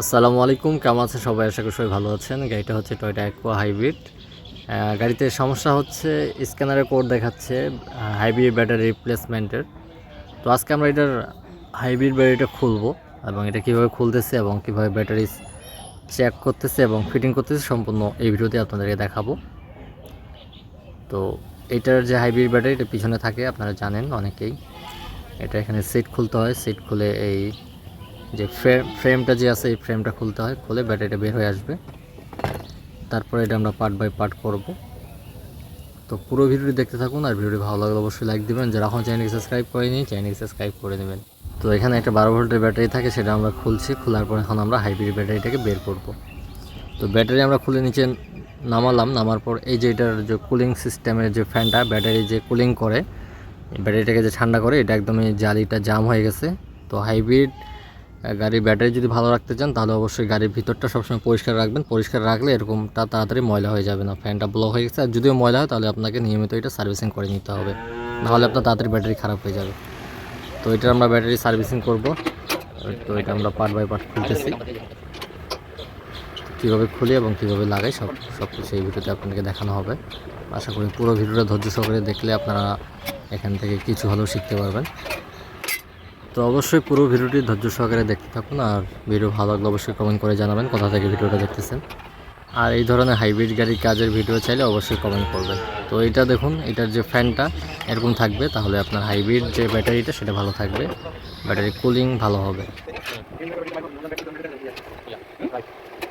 আসসালামু আলাইকুম, কেমন আছেন সবাই? আশা করি সবাই ভালো আছেন। গাড়িটা হচ্ছে টয়টা অ্যাকোয়া হাইব্রিড গাড়িতে সমস্যা হচ্ছে, স্ক্যানারে কোড দেখাচ্ছে হাইব্রিড ব্যাটারি রিপ্লেসমেন্টের তো আজকে আমরা এটার হাইব্রিড ব্যাটারিটা খুলবো এবং এটা কীভাবে খুলতেছে এবং কীভাবে ব্যাটারি চেক করতেছে এবং ফিটিং করতেছে সম্পূর্ণ এই ভিডিওতে আপনাদেরকে দেখাবো। তো এটার যে হাইব্রিড ব্যাটারি, এটা পিছনে থাকে, আপনারা জানেন অনেকেই। এটা এখানে সিট খুলতে হয় সিট খুলে এই যে ফ্রেম ফ্রেমটা যে আছে, এই ফ্রেমটা খুলতে হয়, খুলে ব্যাটারিটা বের হয়ে আসবে। তারপরে এটা আমরা পার্ট বাই পার্ট করব। তো পুরো ভিডিওটি দেখতে থাকুন, আর ভিডিওটি ভালো লাগলে অবশ্যই লাইক দিবেন। যারা এখন চ্যানেলকে সাবস্ক্রাইব করেনি চ্যানেলকে সাবস্ক্রাইব করে নেবেন। তো এখানে একটা বারো ভোল্টের ব্যাটারি থাকে, সেটা আমরা খুলছি। খোলার পর এখন আমরা হাইব্রিড ব্যাটারিটাকে বের করব। তো ব্যাটারি আমরা খুলে নিচে নামালাম, নামার পর এই যে এটার যে কুলিং সিস্টেমের যে ফ্যানটা ব্যাটারি যে কুলিং করে ব্যাটারিটাকে যে ঠান্ডা করে, এটা একদমই জালিটা জাম হয়ে গেছে। তো হাইব্রিড গাড়ির ব্যাটারি যদি ভালো রাখতে চান, তাহলে অবশ্যই গাড়ির ভিতরটা সবসময় পরিষ্কার রাখবেন। পরিষ্কার রাখলে এরকমটা তাড়াতাড়ি ময়লা হয়ে যাবে না। ফ্যানটা ব্লক হয়ে গেছে। আর যদিও ময়লা হয়, তাহলে আপনাকে নিয়মিত এটা সার্ভিসিং করে নিতে হবে। নাহলে আপনার তাড়াতাড়ি ব্যাটারি খারাপ হয়ে যাবে। তো এটার আমরা ব্যাটারি সার্ভিসিং করব। তো এটা আমরা পার্ট বাই পার্ট খুলতেছি। কীভাবে খুলি এবং কীভাবে লাগাই সব সব কিছু এই ভিডিওতে আপনাকে দেখানো হবে। আশা করি পুরো ভিডিওটা ধৈর্য সহকারে দেখলে আপনারা এখান থেকে কিছু হলেও শিখতে পারবেন। তো অবশ্যই পুরো ভিডিওটি ধৈর্য সহকারে দেখতে থাকুন আর ভিডিও ভালো লাগলে অবশ্যই কমেন্ট করে জানাবেন কোথা থেকে ভিডিওটা দেখতেছেন। আর এই ধরনের হাইব্রিড গাড়ির কাজের ভিডিও চাইলে অবশ্যই কমেন্ট করবেন। তো এটা দেখুন, এটার যে ফ্যানটা এরকম থাকবে, তাহলে আপনার হাইব্রিড যে ব্যাটারিটা, সেটা ভালো থাকবে। ব্যাটারি কুলিং ভালো হবে।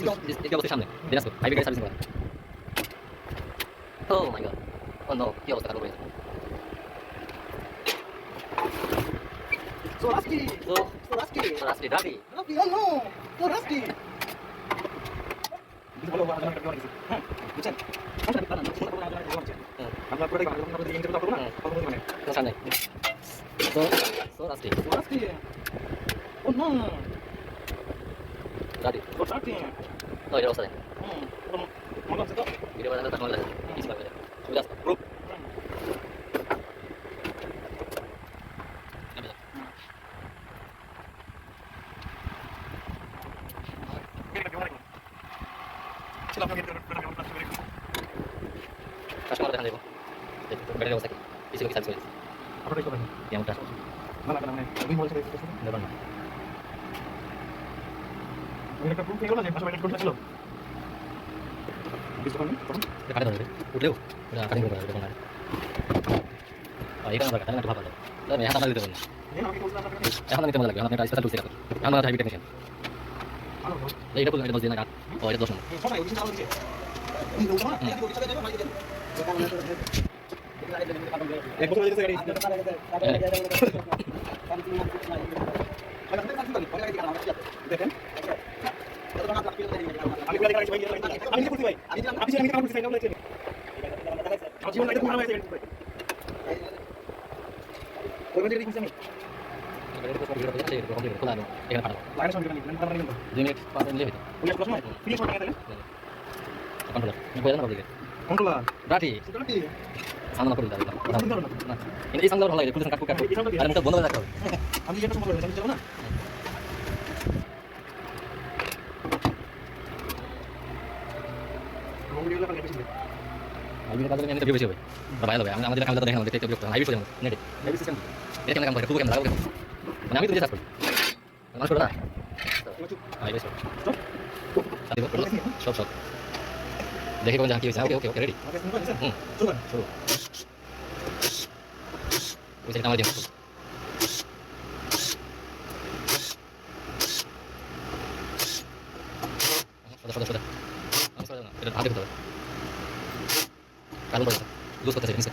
You're also shaman. Then ask. I began servicing one. Oh my god. Oh no, he also got away. So rusty. Soraski! Soraski! So rusty, Ravi. Ravi, hello. So rusty. So so rusty so rusty ఉన్నా তো এটা অবস্থা দেখেন। Hmm. Malam satu. Video বানাতে তখন লাগে। কিছু পাবে। সুবিধা আছে। দেখান কাটে উঠলেও কাটিং করে এটা কাটে না। হাত দিতে এখন নিতে মজা একটা স্পেশাল টুলস আছে আমরা হাইব্রিড টেকনিশিয়ান এইটা বললাম এটা দশ দিন না ও এটা দশ নম্বর। খোলা এই সামনে ভালো লাগে পুলিশ কাটু কাটু আর মুখটা বন্ধ করে রাখতে হবে আমি আমি এমনিতে বেশি হবে। বা ভালো হবে আমি আমাদের কামটা দেখেন দেখতে বিরক্ত হাইব্রিড সোজা নেটে এটা কেমন কাম করে। খুব কেমন লাগাবো মানে আমি তো নিজে কাজ করি। মানুষ করে না? হাইব্রিড সব সব। দেখে কোন জায়গা কি হয়েছে। Okay okay okay ready hmm. শুরু। ওই সেটা আমার দিন কালো লুজ নিচে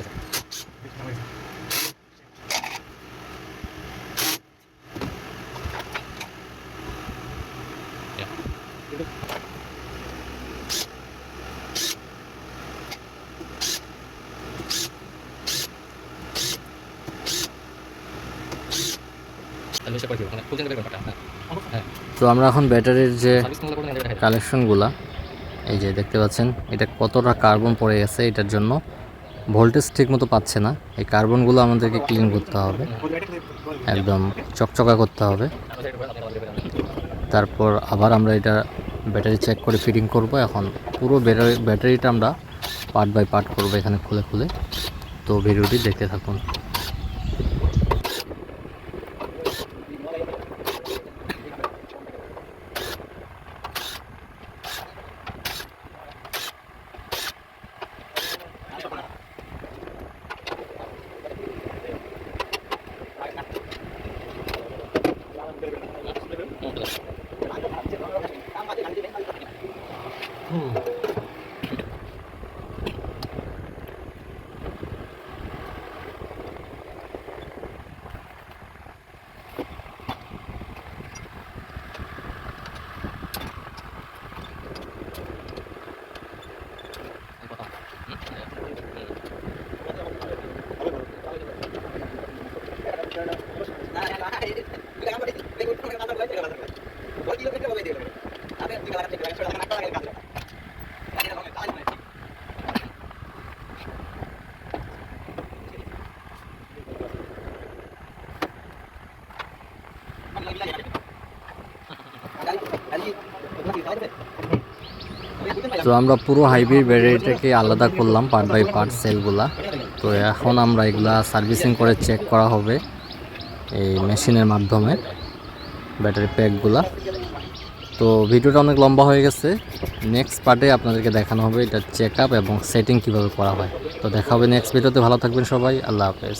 তো আমরা এখন ব্যাটারির যে কালেকশনগুলা এই যে দেখতে পাচ্ছেন, এটা কতটা কার্বন পড়ে গেছে এটার জন্য। ভোল্টেজ ঠিক মতো পাচ্ছে না। এই কার্বনগুলো আমাদেরকে ক্লিন করতে হবে। একদম চকচকা করতে হবে। তারপর আবার আমরা এটা ব্যাটারি চেক করে ফিটিং করব। এখন পুরো ব্যাটারি ব্যাটারিটা আমরা পার্ট বাই পার্ট করব এখানে খুলে খুলে। তো ভিডিওটি দেখতে থাকুন। 嗯。তো আমরা পুরো হাইব্রিড ব্যাটারিটাকে আলাদা করলাম পার্ট বাই পার্ট সেলগুলা তো এখন আমরা এগুলা সার্ভিসিং করে চেক করা হবে এই মেশিনের মাধ্যমে ব্যাটারি প্যাকগুলা তো ভিডিওটা অনেক লম্বা হয়ে গেছে। নেক্সট পার্টে আপনাদেরকে দেখানো হবে এটা চেক আপ এবং সেটিং কীভাবে করা হয়। তো দেখা হবে নেক্সট ভিডিওতে ভালো থাকবেন সবাই। আল্লাহ হাফেজ।